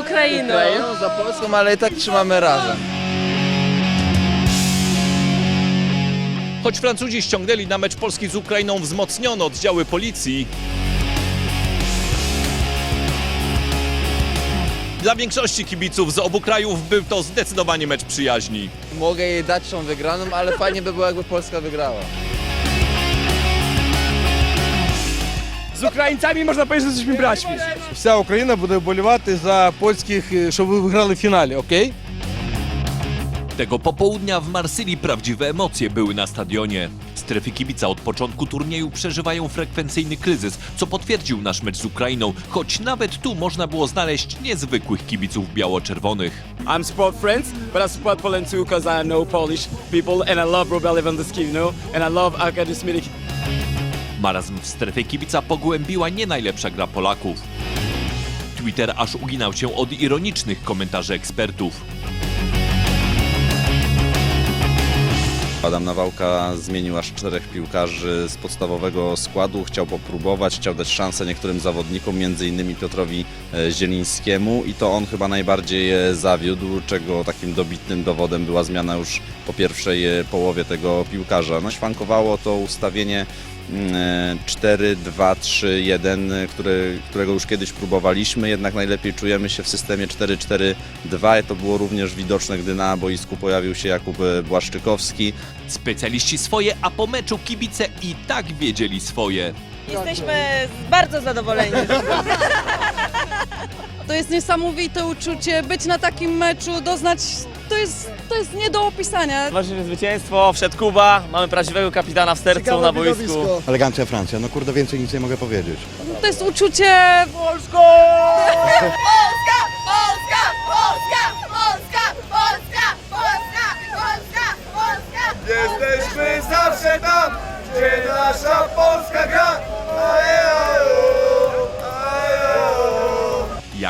Ukrainą. Ukrainą, za Polską, ale i tak trzymamy razem. Choć Francuzi ściągnęli na mecz Polski z Ukrainą wzmocnione oddziały policji, dla większości kibiców z obu krajów był to zdecydowanie mecz przyjaźni. Mogę jej dać tą wygraną, ale fajnie by było, jakby Polska wygrała. українцями можна powiedzieć, że jesteśmy braćmi. Вся Україна буде вболівати за польських, е, щоб ви виграли в фіналі, окей? Tego popołudnia w Marsylii prawdziwe emocje były na stadionie. Strefy kibica od początku turnieju przeżywają frekwencyjny kryzys, co potwierdził nasz mecz z Ukrainą, choć nawet tu można było znaleźć niezwykłych kibiców biało-czerwonych. I'm support France, but I support Poland too because I know Polish people and I love Robert Lewandowski, you know, and I love Arkadiusz Milik. Marazm w strefie kibica pogłębiła nie najlepsza gra Polaków. Twitter aż uginał się od ironicznych komentarzy ekspertów. Adam Nawałka zmienił aż czterech piłkarzy z podstawowego składu. Chciał popróbować, chciał dać szansę niektórym zawodnikom, innymi Piotrowi e, Zielińskiemu i to on chyba najbardziej e, zawiódł, czego takim dobitnym dowodem była zmiana już po pierwszej e, połowie tego piłkarza. No, szwankowało to ustawienie mm, e, 4-2-3-1, e, który, którego już kiedyś próbowaliśmy, jednak najlepiej czujemy się w systemie 4-4-2. To było również widoczne, gdy na boisku pojawił się Jakub e, Błaszczykowski. Specjaliści swoje, a po meczu kibice i tak wiedzieli swoje. Jesteśmy bardzo zadowoleni. To jest niesamowite uczucie być na takim meczu, doznać. To jest, to jest nie do opisania. Ważne zwycięstwo, wszedł Kuba, mamy prawdziwego kapitana w sercu na boisku. Elegancja Francja, no kurde więcej nic nie mogę powiedzieć. To jest uczucie. Polska! Polska! Polska! Polska! Polska! Polska! Polska! Polska! Jesteśmy zawsze tam, gdzie nasza Polska gra.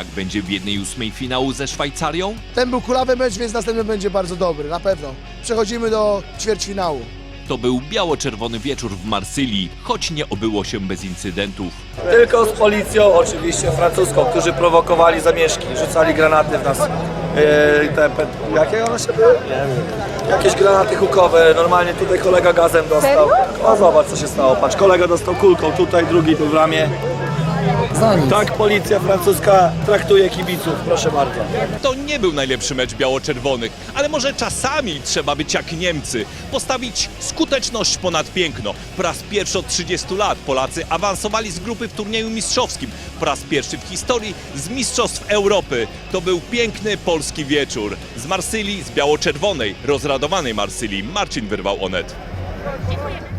Jak będzie w jednej ósmej finału ze Szwajcarią? Ten był kulawy mecz, więc następny będzie bardzo dobry, na pewno. Przechodzimy do ćwierćfinału. To był biało-czerwony wieczór w Marsylii, choć nie obyło się bez incydentów. Tylko z policją, oczywiście francuską, którzy prowokowali zamieszki, rzucali granaty w nas. Yy, te, pe, jakie one się były? Jakieś granaty hukowe, normalnie tutaj kolega gazem dostał. O zobacz co się stało, patrz, kolega dostał kulką, tutaj drugi tu w ramię. Tak policja francuska traktuje kibiców, proszę bardzo. To nie był najlepszy mecz biało-czerwonych, ale może czasami trzeba być jak Niemcy, postawić skuteczność ponad piękno. Po raz pierwszy od 30 lat Polacy awansowali z grupy w turnieju mistrzowskim. Po raz pierwszy w historii z Mistrzostw Europy. To był piękny polski wieczór. Z Marsylii, z biało-czerwonej, rozradowanej Marsylii, Marcin wyrwał Onet. Dziękuję.